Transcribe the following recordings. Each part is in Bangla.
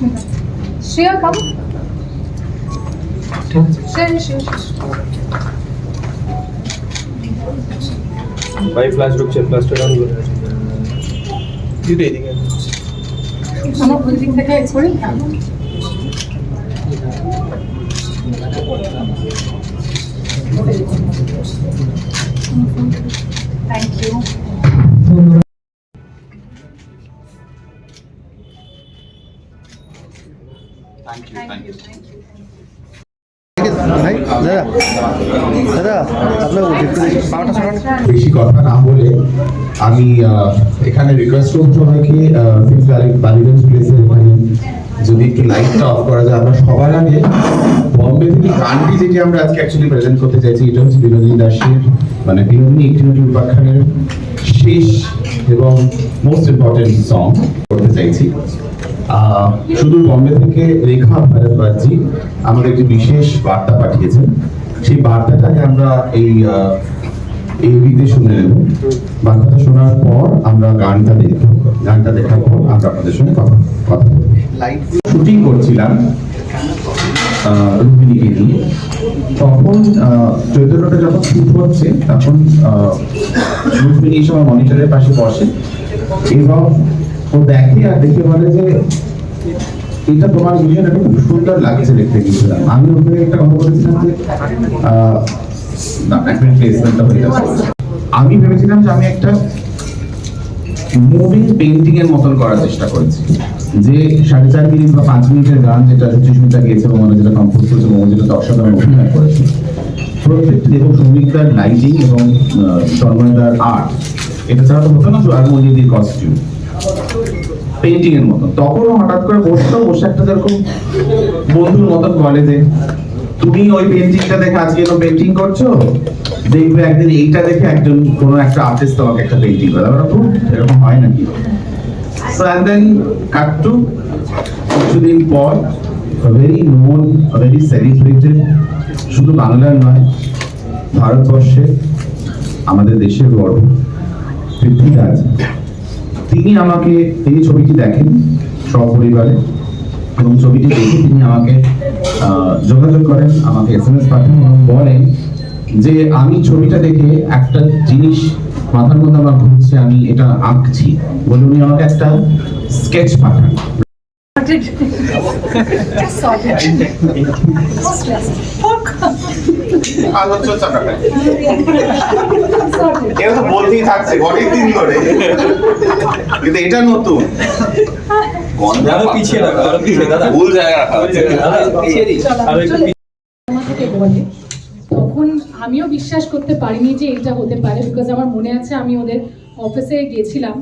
সুস্মিতা শ্রেয়া কাম শ্রেয়া শ্রেয়া ভাই ফ্ল্যাশ ঢুকছে ফ্ল্যাশটা ডাউন করে দিদি এদিকে আমার ওই দিক থেকে করে thank you thank you thank you বেশি কথা না বলে আমি এখানে রিকোয়েস্ট করব সবাইকে সিক্স ভ্যালিডেন্স প্লেসে এখানে যদি একটু লাইটটা অফ করা যায় আমরা সবার আগে বম্বে থেকে গানটি যেটি আমরা আজকে অ্যাকচুয়ালি প্রেজেন্ট করতে চাইছি। এটা হচ্ছে বিনোদিনী দাসের মানে বিনোদিনী একটি নদী উপাখ্যানের শেষ এবং মোস্ট ইম্পর্টেন্ট সং করতে চাইছি। শুধু বম্বে থেকে রেখা ভারদ্বাজি আমাদের একটি বিশেষ বার্তা পাঠিয়েছেন। সেই বার্তাটাকে আমরা এই এই বিদে শুনে নেব। বার্তাটা শোনার পর আমরা গানটা দেখব, গানটা দেখার পর আমরা আপনাদের সঙ্গে কথা কথা শুটিং করছিলাম রুক্মিণীকে নিয়ে। তখন চৈতন্যটা যখন শুট হচ্ছে, তখন রুক্মিণী এই সময় মনিটরের পাশে বসে এবং ও দেখে যে, এটা তোমার ভিশন খুব সুন্দর লাগছে দেখতে গিয়েছিলাম আমি ওখানে একটা কথা বলেছিলাম যে আমি ভেবেছিলাম যে আমি একটা মুভিং পেন্টিং এর মতন করার চেষ্টা করেছি। যে সাড়ে চার মিনিট বা পাঁচ মিনিটের গান যেটা সুচিস্মিতা গেয়েছে এবং আমরা যেটা কম্পোজ করেছে এবং যেটা দর্শক আমি অভিনয় করেছি, প্রত্যেকটি এবং সৌমিকদার লাইটিং এবং তন্ময়দার আর্ট এটা ছাড়া তো হতো না আর মজিদির কস্টিউম পেন্টিং এর মতন তখন হঠাৎ করে বসতো, বসে একটা যেরকম বন্ধুর মতন বলে যে, তুমি ওই পেন্টিংটা দেখে আজকে এরকম পেন্টিং করছ? দেখবে একদিন এইটা দেখে একজন কোনো একটা আর্টিস্ট তোমাকে একটা পেন্টিং করে। আমরা খুব এরকম হয় নাকি? সো অ্যান্ড দেন কাট কিছুদিন পর ভেরি নোন ভেরি সেলিব্রেটেড শুধু বাংলার নয়, ভারতবর্ষে, আমাদের দেশের গর্ব, পৃথ্বীরাজ। তিনি আমাকে এই ছবিটি দেখেন সপরিবারে এবং ছবিটি দেখে তিনি আমাকে যোগাযোগ করেন, আমাকে এস এম এস পাঠান এবং বলেন যে আমি ছবিটা দেখে একটা জিনিস মাথার মধ্যে আমার ঘুরছে, আমি এটা আঁকছি। বলে উনি আমাকে একটা স্কেচ পাঠান। Just থাকছে অনেকদিন ধরে কিন্তু এটা নতুন। পিছিয়ে রাখো আরও পিছিয়ে দাদা। ভুল জায়গায় রাখা বলে তখন আমিও বিশ্বাস করতে পারিনি যে এটা হতে পারে বিকজ আমার মনে আছে আমি ওদের অফিসে গেছিলাম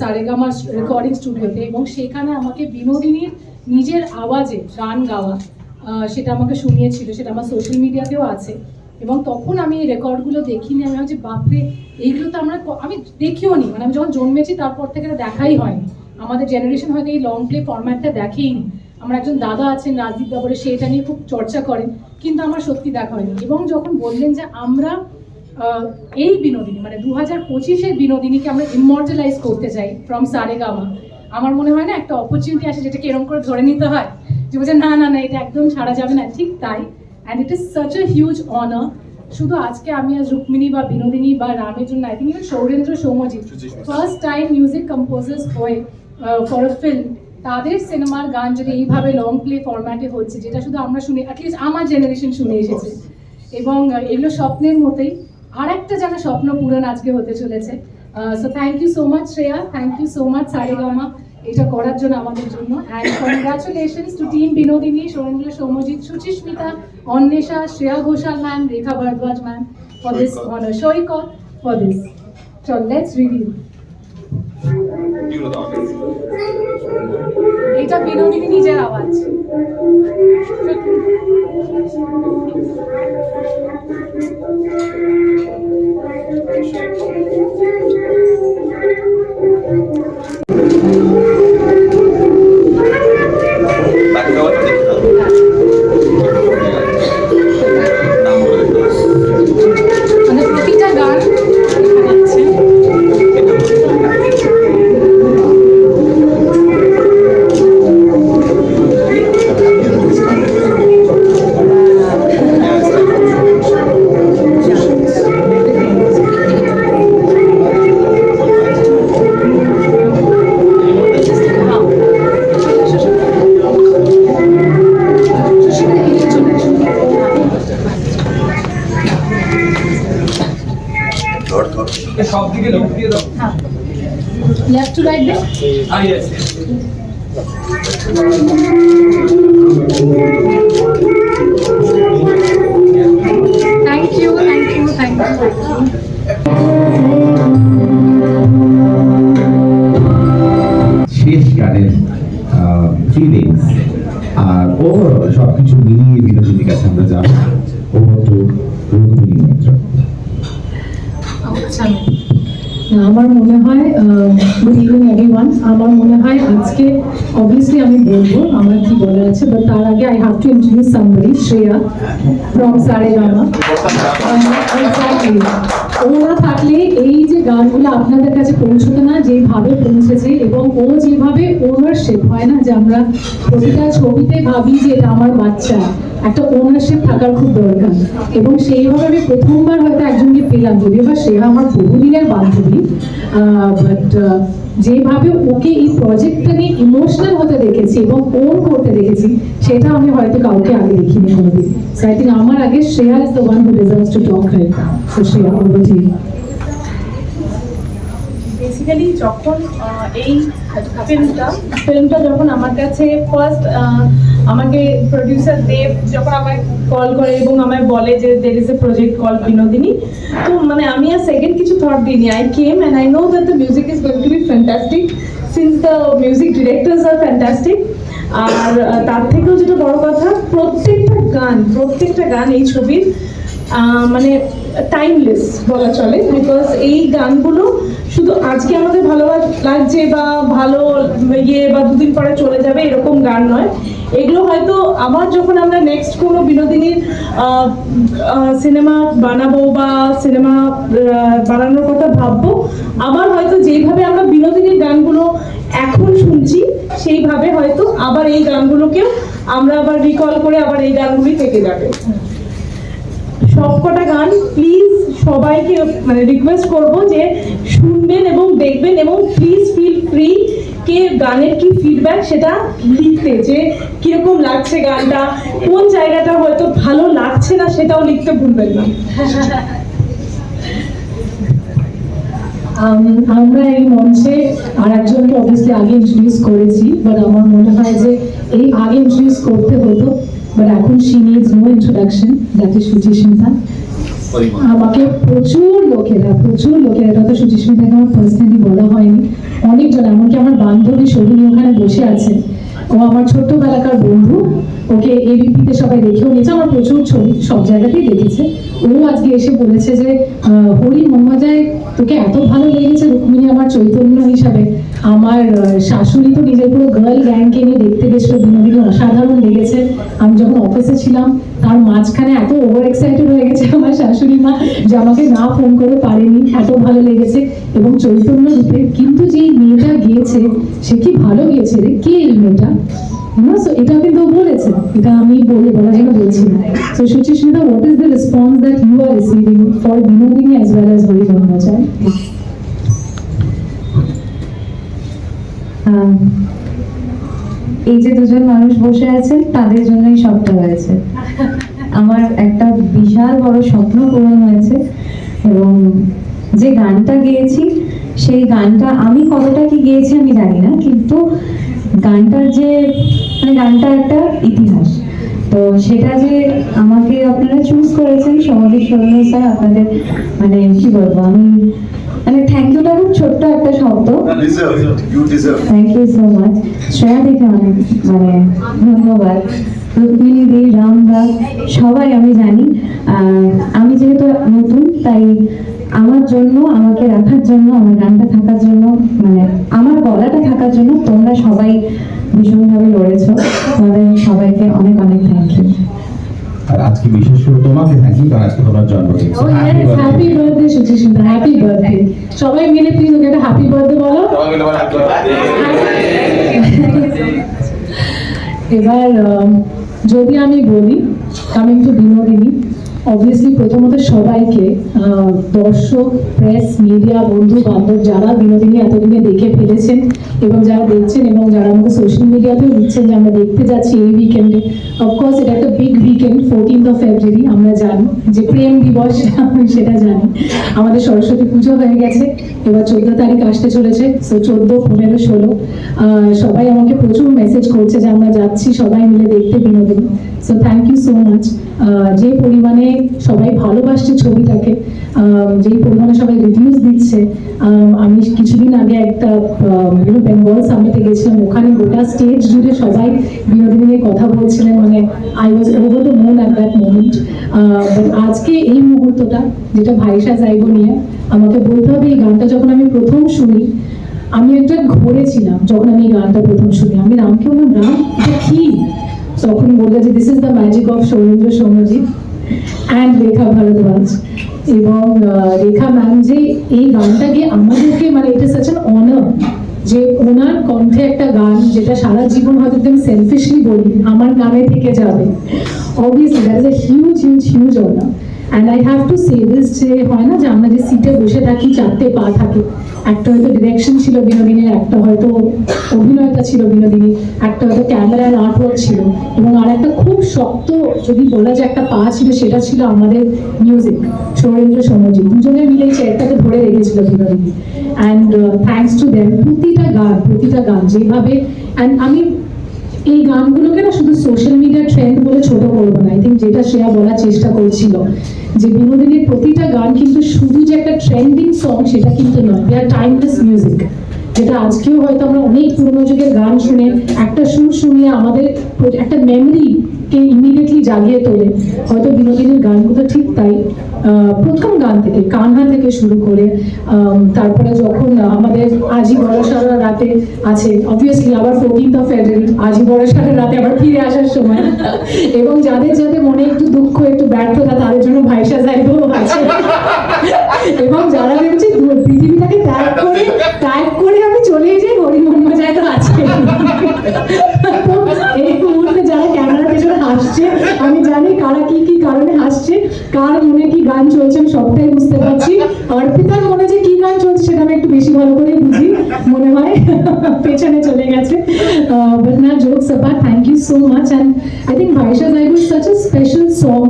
সারেগামা রেকর্ডিং স্টুডিওতে এবং সেখানে আমাকে বিনোদিনীর নিজের আওয়াজে গান গাওয়া আহ, সেটা আমাকে শুনিয়েছিল সেটা আমার সোশ্যাল মিডিয়াতেও আছে। এবং তখন আমি এই রেকর্ডগুলো দেখিনি। আমি ভাবছি, বাপরে, এইগুলো তো আমরা আমি দেখিও নি। মানে আমি যখন জন্মেছি, তারপর থেকে দেখাই হয়নি। আমাদের জেনারেশন হয়তো এই লং প্লে ফরম্যাটটা দেখেইনি। আমার একজন দাদা আছেন, রাজদীপ বাবরে সে এটা নিয়ে খুব চর্চা করেন। কিন্তু আমার সত্যি দেখা হয়নি। এবং যখন বললেন যে আমরা এই বিনোদিনী মানে দু হাজার পঁচিশের বিনোদিনীকে আমরা ইমর্টালাইজ করতে চাই ফ্রম সারেগামা, আমার মনে হয় না একটা অপরচুনিটি আসে যেটাকে এরকম করে ধরে নিতে হয়। যে বলছে, না না না, এটা একদম ছাড়া যাবে না। ঠিক তাই। And it is such a huge honour শুধু আজকে আমি আজ রুক্মিণী বা বিনোদিনী বা রামের জন্য I think even Sourendra Soumyajit first time music composers হয়ে ফর আ ফিল্ম তাদের সিনেমার গান যদি এইভাবে লং প্লে ফরম্যাটে হচ্ছে যেটা শুধু আমরা শুনে অ্যাটলিস্ট আমার জেনারেশন শুনে এসেছে। এবং এগুলো স্বপ্নের মতোই। আর একটা যেন স্বপ্ন পূরণ আজকে হতে চলেছে। So thank you so much Shreya thank you so much Saregama এটা করার জন্য আমাদের জন্য। And congratulations to team Binodini Sourendra Soumyajit Suchismita Anwesha Shreya Ghoshal ma'am Rekha Bhardwaj ma'am for this honour Saikat for this চল লেটস রিভিউ এটা বিনোদিনী নিজের আওয়াজ। Have to write this? Ah, yes, yes. Thank you, thank you, thank you. শেষ গানের ফিলিংস আর ওভারঅল সবকিছু মিলিয়ে বিনোদিনীর কাছে আমরা যাব টু আচ্ছা না, আমার মনে হয় গুড ইভিনিং এভরিওয়ান আমার মনে হয় আজকে অবভিয়াসলি আমি বলব, আমার কি বলার আছে বাট তার আগে I have to introduce somebody Shreya from Saregama ওরা থাকলে এই যে গানগুলো আপনাদের কাছে পৌঁছতো না, যেভাবে পৌঁছেছে এবং ও যেভাবে ওনারশিপ হয় না যে আমরা প্রতিটা ছবিতে ভাবি যে এটা আমার বাচ্চা, একটা ওনারশিপ থাকার খুব দরকার। এবং সেইভাবে আমি প্রথমবার হয়তো একজনকে পেলাম, যদিও বা সে আমার বহুদিনের বান্ধবী বাট যেভাবে ওকে এই প্রজেক্টটা নিয়ে ইমোশনাল হতে দেখেছি এবং ওন করতে দেখেছি, সেটা আমি হয়তো কাউকে আগে দেখিনি কোনোদিন। আমার আগে Shreya is the one who deserves to talk right so Shreya over basically যখন এই ফিল্মটা ফিল্মটা যখন আমার কাছে ফার্স্ট আমাকে প্রডিউসার দেব যখন আমায় কল করে এবং আমায় বলে যে there is a project call Binodini, তো মানে আমি আর সেকেন্ড কিছু থট দিইনি। I came and I know that the music is going to be fantastic since the music directors are fantastic আর তার থেকেও যেটা বড় কথা, প্রত্যেকটা গান প্রত্যেকটা গান এই ছবির মানে টাইমলেস বলা চলে বিকজ এই গানগুলো শুধু আজকে আমাদের ভালো লাগছে বা ভালো ইয়ে বা দুদিন পরে চলে যাবে এরকম গান নয়। এগুলো হয়তো আবার যখন আমরা নেক্সট কোনো বিনোদিনীর সিনেমা বানাবো বা সিনেমা বানানোর কথা ভাববো, আবার হয়তো যেইভাবে আমরা বিনোদিনীর গানগুলো এখন শুনছি, সেইভাবে হয়তো আবার এই গানগুলোকেও আমরা আবার রিকল করে আবার এই গানগুলি থেকে যাবে। সবকটা গান প্লিজ সবাইকে মানে রিকোয়েস্ট করব যে শুনবেন এবং দেখবেন এবং প্লিজ ফিল ফ্রি কে গানের কি ফিডব্যাক সেটা লিখতে, যে কীরকম লাগছে গানটা, কোন জায়গাটা হয়তো ভালো লাগছে না সেটাও লিখতে ভুলবেন না। আমরা এই মঞ্চে আর একজনকে অবভিয়াসলি আগে ইন্ট্রোডিউস করেছি বাট আমার মনে হয় যে এই আগে ইন্ট্রোডিউস করতে হতো বাট এখন she needs no introduction that is Suchismita আমাকে প্রচুর লোকেরা প্রচুর লোকেরা এটা তো সুচিস্মিতাকে আমার পার্সোনালি বলা হয়নি। অনেকজন এমনকি আমার বান্ধবী সরিনী ওখানে বসে আছে ও আমার ছোট্টবেলাকার বন্ধু। ওকে এবিপিতে সবাই দেখেও নিয়েছে। আমার প্রচুর ছবি সব জায়গাতেই দেখেছে। ও আজকে এসে বলেছে যে হরি মহাজায় তোকে এত ভালো লেগেছে রুক্মিণী আমার চৈতন্য হিসাবে। আমার শাশুড়ি তো নিজের পুরো গার্ল গ্যাংকে নিয়ে দেখতে গেছিল, বিনোদিনী অসাধারণ লেগেছে। আমি যখন অফিসে ছিলাম, তার মাঝখানে এত ওভার এক্সাইটেড হয়ে গেছে আমার শাশুড়ি মা যে আমাকে না ফোন করে পারেনি, এত ভালো লেগেছে। এবং চৈতন্য রূপে কিন্তু যেই মেয়েটা গিয়েছে, সে কি ভালো গিয়েছে রে? কে এই মেয়েটা? এটা কিন্তু বলেছে, এটা আমি বলে, বলার জন্য বলছি না। So Suchismita what is the response that you are receiving for Binodini as well as Hari Brahmachari এই যে দুজন মানুষ বসে আছেন, তাদের জন্যই সবটা হয়েছে। আমার একটা বিশাল বড় স্বপ্ন পূরণ হয়েছে এবং যে গানটা গেয়েছি, সেই গানটা আমি কতটা কি গেয়েছি আমি জানি না, কিন্তু গানটার যে মানে গানটা একটা ইতিহাস। তো সেটা যে আমাকে আপনারা চুজ করেছেন সরল স্যার আপনাদের মানে কি বলব, আমি মানে থ্যাংক ইউটা খুব ছোট্ট একটা শব্দ। Thank you so much Shreya দিকে অনেক মানে ধন্যবাদ। রুক্মিণী দি রামদা সবাই আমি জানি। আর আমি যেহেতু নতুন তাই আমার জন্য আমাকে রাখার জন্য আমার গানটা থাকার জন্য মানে আমার গলাটা থাকার জন্য তোমরা সবাই ভীষণভাবে লড়েছো। তোমাদের সবাইকে অনেক অনেক থ্যাংক ইউ আর আজকে বিশেষ করে তোমাকে থাকি কারণ আজকে তোমার জন্মদিন। ও yes happy birthday Suchismita happy birthday সবাই মিলে প্লিজ ওকে একটা হ্যাপি বার্থডে বলো। এবার যদি আমি বলি কামিং টু বিনোদিনী অবভিয়াসলি প্রথমত সবাইকে দর্শক প্রেস মিডিয়া বন্ধু, বান্ধব যারা বিনোদিনী এতদিনে দেখে ফেলেছেন এবং যারা দেখছেন এবং যারা আমাকে সোশ্যাল মিডিয়াতেও লিখছেন যে আমরা দেখতে যাচ্ছি এই উইকেন্ডে অফকোর্স এটা একটা big weekend fourteenth of February আমরা জানি যে প্রেম দিবস আমি সেটা জানি আমাদের সরস্বতী পুজো হয়ে গেছে, এবার চোদ্দ তারিখ আসতে চলেছে সো চোদ্দ, পনেরো, ষোলো সবাই আমাকে প্রচুর মেসেজ করছে যে আমরা যাচ্ছি, সবাই মিলে দেখতে Binodini. So thank you so much যে পরিমাণে সবাই ভালোবাসছে ছবিটাকে আহ, যেই পরিমাণে সবাই রিভিউজ দিচ্ছে আহ, আমি কিছুদিন আগে একটা বেঙ্গল সামিটে গেছিলাম ওখানে গোটা স্টেজ জুড়ে সবাই বিনোদিনী নিয়ে কথা বলছিলেন মানে I was over the moon at that moment আজকে এই মুহূর্তটা যেটা ভাইসা যাইব নিয়ে আমাকে বলতে হবে এই গানটা যখন আমি প্রথম শুনি আমি একটা ঘরে ছিলাম যখন আমি এই গানটা প্রথম শুনি। আমি রামকে বললাম রাম এটা কি? তখন বলল যে this is the magic of Sourendra Soumyajit and Rekha Bhardwaj এবং রেখা ম্যাম যে এই গানটাকে আমাদেরকে মানে এটা সাচ অ্যান অনার যে ওনার কণ্ঠে একটা গান যেটা সারা জীবন হয়তো একদম সেলফিশলি বলি, আমার নামে থেকে যাবে। Obviously that is a huge huge huge honour and I have to say this যে হয় না যে আমরা যে সিটে বসে থাকি, চারটে পা থাকে। একটা হয়তো ডিরেকশন ছিল বিনোদিনীর, একটা হয়তো অভিনয়টা ছিল বিনোদিনী একটা হয়তো ক্যামেরা অ্যান্ড আর্টওয়ার্ক ছিল। এবং আর একটা খুব শক্ত যদি বলা যায় একটা পা ছিল, সেটা ছিল আমাদের মিউজিক সৌরেন্দ্র সমজিৎ দুজনে মিলে চেয়ারটাকে ধরে রেখেছিল Binodini. And thanks to them প্রতিটা গান প্রতিটা গান যেভাবে অ্যান্ড আমি এই গানগুলোকে না শুধু সোশ্যাল মিডিয়া ট্রেন্ড বলে ছোট করব না। আই থিঙ্ক যেটা শ্রেয়া বলার চেষ্টা করছিল। যে বিনোদিনীর প্রতিটা গান কিন্তু শুধু যে একটা ট্রেন্ডিং সং সেটা কিন্তু নয়। দে আর টাইমলেস মিউজিক যেটা আজকেও হয়তো আমরা অনেক পুরোনো যুগের গান শুনে একটা সুর শুনিয়ে আমাদের একটা একটা মেমোরিকে ইমিডিয়েটলি জাগিয়ে তোলে। হয়তো বিনোদিনীর গানগুলো ঠিক তাই প্রথম গান থেকে থেকে শুরু করে তারপরে যখন আমাদের আজি বড়সারা রাতে আছে অবভিয়াসলি আবার ফোরটিন্থ অফ ফেব্রুয়ারি আজি বড়সারা রাতে আবার ফিরে আসার সময়। এবং যাদের যাদের মনে একটু দুঃখ, একটু ব্যর্থতা, তাদের জন্য ভাইসা যাইবো আছে। এবং যারা ভেবেছে পৃথিবীটাকে ত্যাগ করে ত্যাগ করে আমি চলেই যাই হরিমন মজায় তো আছে। এই মুহূর্তে যারা ক্যামেরার পেছনে হাসছে। আমি জানি কারা কি কি কারণে হাসছে, কার মনে কি গান চলছে আমি সবটাই বুঝতে পারছি। অর্পিতার মনে যে কি গান চলছে সেটা আমি একটু বেশি ভালো করে বুঝি, মনে হয়। পেছনে চলে গেছে। Jokes apart thank you so much and I think জাইবু such a special song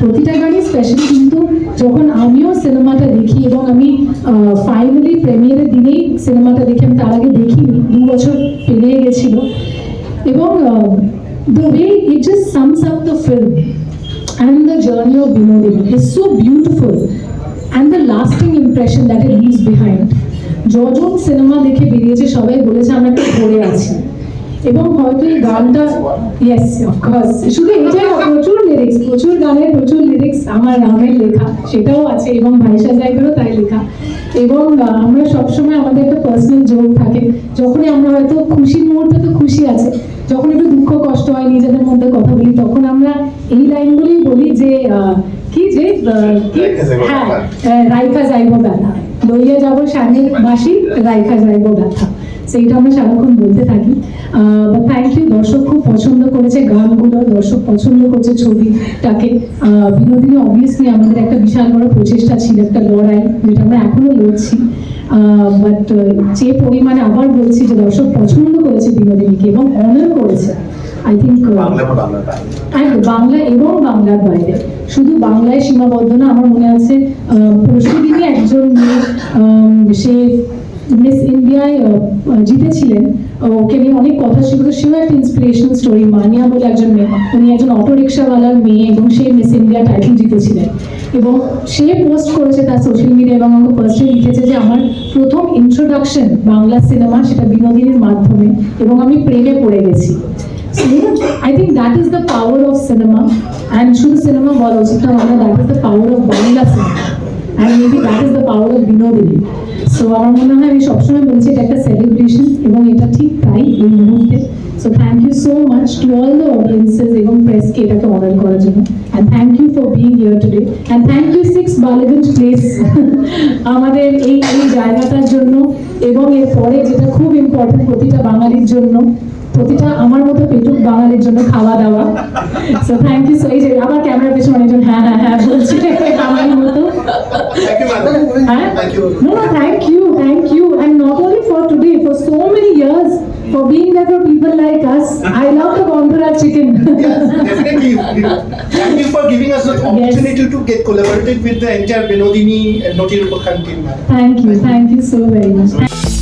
প্রতিটা গানই স্পেশাল কিন্তু যখন আমিও সিনেমাটা দেখি এবং আমি ফাইনালি প্রেমিয়ারের দিনেই সিনেমাটা দেখি, আমি তার আগে দেখিনি, দু বছর পেরিয়ে গেছিল। এবং the way it just sums up the film and the journey of Binodini is so beautiful. And the lasting impression that it leaves behind. যজন সিনেমা দেখে বেরিয়েছে সবাই বলেছে, আমরা একটু পড়ে আছি এবং হয়তো এই গানটা ইয়েস অফকোর্স শুধু এটাই প্রচুর লিরিক্স প্রচুর গানের, প্রচুর লিরিক্স আমার রামের লেখা। সেটাও আছে, এবং ভাইসা জায়গারও তাই লেখা। এবং আমরা সবসময় আমাদের একটা পার্সোনাল জোর থাকে। যখনই আমরা হয়তো খুশির মুহূর্তে তো খুশি আছে যখন একটু দুঃখ কষ্ট হয় নিজেদের মধ্যে কথা বলি তখন আমরা এই লাইনগুলি বলি যে আহ, কি যে? হ্যাঁ রাইখা যাইব ব্যথা লইয়া যাব সামনে বাসি রাইখা যাইব ব্যথা সেইটা আমরা সারাক্ষণ বলতে থাকি। থ্যাংক ইউ দর্শক খুব পছন্দ করেছে গানগুলো দর্শক পছন্দ করছে ছবিটাকে। বিনোদিনী অবভিয়াসলি আমাদের একটা বিশাল বড় প্রচেষ্টা ছিল একটা লড়াই যেটা আমরা এখনও লড়ছি। বাট যে পরিমাণে আবার বলছি যে দর্শক পছন্দ করেছে বিনোদিনীকে এবং অনার করেছে আই থিঙ্ক একদম বাংলা এবং বাংলার বাইরে। শুধু বাংলায় সীমাবদ্ধ না আমার মনে আছে আহ, পরশুদিনই একজন মেয়ে সে মিস ইন্ডিয়ায় জিতেছিলেন। ওকে নিয়ে অনেক কথা ছিল। তো সেও একটা ইন্সপিরেশনাল স্টোরি মানিয়া বলে একজন মেয়ে। উনি একজন অটো রিক্সাওয়ালার মেয়ে এবং সে মিস ইন্ডিয়া টাইটেল জিতেছিলেন। এবং সে পোস্ট করেছে তার সোশ্যাল মিডিয়া এবং আমাকে পার্সোনালি লিখেছে যে আমার প্রথম ইন্ট্রোডাকশন বাংলা সিনেমা সেটা বিনোদিনীর মাধ্যমে এবং আমি প্রেমে পড়ে গেছি। I think that is the power of cinema. And শুধু সিনেমা বলা উচিত না that is the power of Bangla cinema and maybe that is power of Binodini. So আমার মনে হয় আমি সবসময় বলছি, এটা একটা সেলিব্রেশন এবং এটা ঠিক তাই এই মুহূর্তে। So thank you so much to all the audiences এবং প্রেসকে এটাকে অর্ডার করার জন্য। And thank you for being here today and thank you six Ballygunge Place আমাদের এই এই জায়গাটার জন্য এবং এর পরে যেটা খুব ইম্পর্টেন্ট প্রতিটা বাঙালির জন্য, প্রতিটা আমার মতো পেটুক বাঙালির জন্য খাওয়া দাওয়া। সো থ্যাংক ইউ সো এই যে আমার ক্যামেরার পেছনে অনেকজন হ্যাঁ হ্যাঁ হ্যাঁ বলছে, আমার মতো Thank you. No, no, thank you, thank you. And not only for today, for so many years, for being there for people like us. I love the Gondura chicken. Yes, definitely. Thank you for giving us the opportunity to get collaborated with the entire Vinodini and Noti Rupakan team, thank you, thank you so very much.